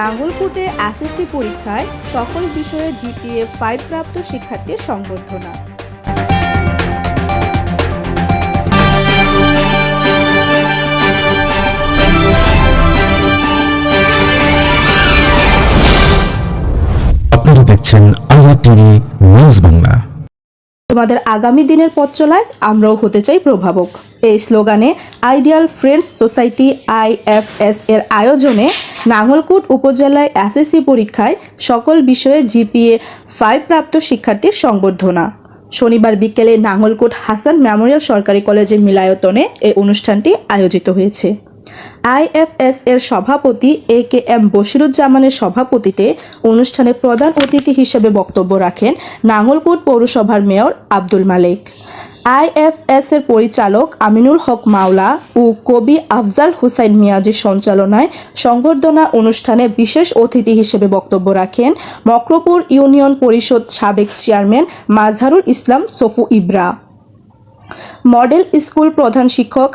নাঙ্গলকোটে SSC পরীক্ষায় সকল বিষয়ে জিপিএ ফাইভ প্রাপ্ত শিক্ষার্থীর সংবর্ধনা। আপনারা দেখছেন আজাদ টিভি নিউজ বাংলা। তোমাদের আগামী দিনের পথ চলায় আমরাও হতে চাই প্রভাবক। এই স্লোগানে আইডিয়াল ফ্রেন্ডস সোসাইটি আইএফএস এর আয়োজনে নাঙ্গলকোট উপজেলায় এসএসসি পরীক্ষায় সকল বিষয়ে জিপিএ ফাইভ প্রাপ্ত শিক্ষার্থীর সংবর্ধনা। শনিবার বিকেলে নাঙ্গলকোট হাসান মেমোরিয়াল সরকারি কলেজের মিলায়তনে এই অনুষ্ঠানটি আয়োজিত হয়েছে। আইএফএস এর সভাপতি এ কে এম বশিরুজ্জামানের সভাপতিতে অনুষ্ঠানে প্রধান অতিথি হিসেবে বক্তব্য রাখেন নাঙ্গলকোট পৌরসভার মেয়র আব্দুল মালিক। আইএফএস এর পরিচালক আমিনুল হক মাওলা ও কবি আফজাল হুসাইন মিয়াজির সঞ্চালনায় সংবর্ধনা অনুষ্ঠানে বিশেষ অতিথি হিসেবে বক্তব্য রাখেন মক্রপুর ইউনিয়ন পরিষদ সাবেক chairman Mazharul Islam সফু Ibra. Model school প্রধান শিক্ষক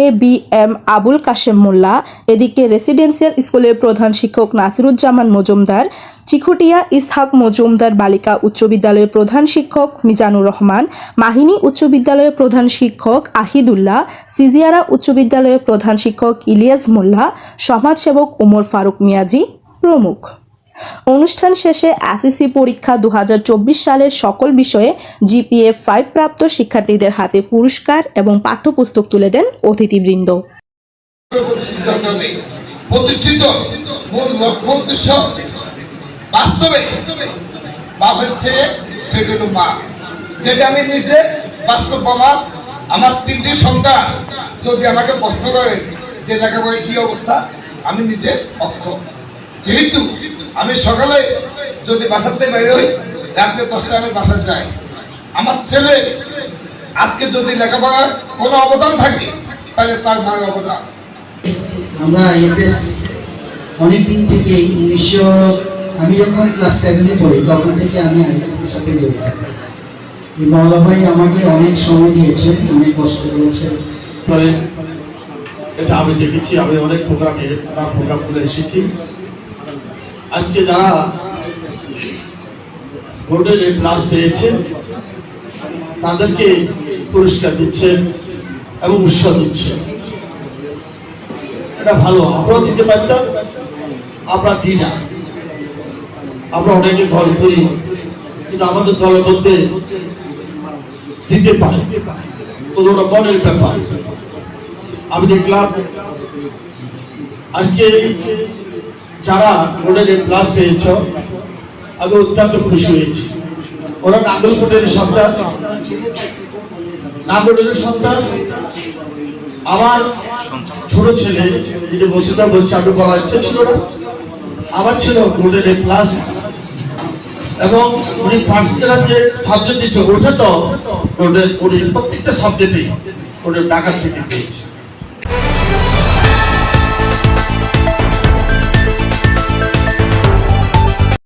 A B M Abul Kashem Molla, এদিকে রেসিডেন্সিয়াল স্কুলের প্রধান শিক্ষক নাসিরুজ্জামান মজুমদার চিখুটিয়া ইসহাক মজুমদার বালিকা উচ্চ বিদ্যালয়ের প্রধান শিক্ষক মিজানুর রহমান, মাহিনী উচ্চ বিদ্যালয়ের প্রধান শিক্ষক আহিদুল্লাহ, সিজিয়ারা উচ্চ বিদ্যালয়ের প্রধান শিক্ষক ইলিয়াস মোল্লা, সমাজসেবক ওমর ফারুক মিয়াজি প্রমুখ। অনুষ্ঠান শেষে এসএসসি পরীক্ষা দু হাজার চব্বিশ সালের সকল বিষয়ে জিপিএ ফাইভ প্রাপ্ত শিক্ষার্থীদের হাতে পুরস্কার এবং পাঠ্যপুস্তক তুলে দেন অতিথিবৃন্দ। প্রতিষ্ঠিত মূল লক্ষ্য উদ্দেশ্য বাস্তবে। বাপের ছেলে সেগুলো মা। যেটা আমি নিজে বাস্তব প্রমাণ, আমার তিনটি সন্তান। যদি আমাকে প্রশ্ন করে যে লেখাপড়ায় কি অবস্থা, আমি নিজে অক্ষম যেহেতু আমি সকালে যদি বাসাতে বাইরে হই, রাত্রে দশটায় আমি বাসায় যাই। আমার ছেলে, আজকে যদি লেখাপড়ার কোনো অবদান থাকে, তাহলে তার মায়ের অবদান। আমরা অনেকদিন থেকেই উনিশশো আমি যখন ক্লাস সেভেনে পড়ি, তখন থেকে আমি আইএফএসের সাথে জড়িত। এই ভাই আমাকে অনেক সময় দিয়েছেন অনেক কষ্ট করেছেন করে এটা আমি দেখেছি, আমি অনেক প্রোগ্রামে প্রোগ্রাম করে এসেছি। আজকে যারা গোল্ডেন এ প্লাস পেয়েছে, তাদেরকে পুরস্কার দিচ্ছেন এবং উৎসাহ দিচ্ছেন এটা ভালো, আমরাও দিতে পারতাম, আমরা দিই না। আমরা অনেকে দল করি, কিন্তু আমাদের দলের মধ্যে দিতে পারে। কোনোটা মনের ব্যাপার। আমি দেখলাম, আজকে যারা গোল্ডেন প্লাস পেয়েছ, আমি অত্যন্ত খুশি হয়েছি। ওরা নাগরকোটের সন্তান। নাগরকোটের সন্তান। আমার ছোট ছেলে, যিনি বসুদা বলছে, আমি বলার ইচ্ছে ছিল না। আমার ছিল গোল্ডেন প্লাস এবং উনি পার্সোনাল যে সাবজেক্ট দিচ্ছে ওটা তো ওদের উনি প্রত্যেকটা সাবজেক্টেই ওদের টাকা থেকে পেয়েছে।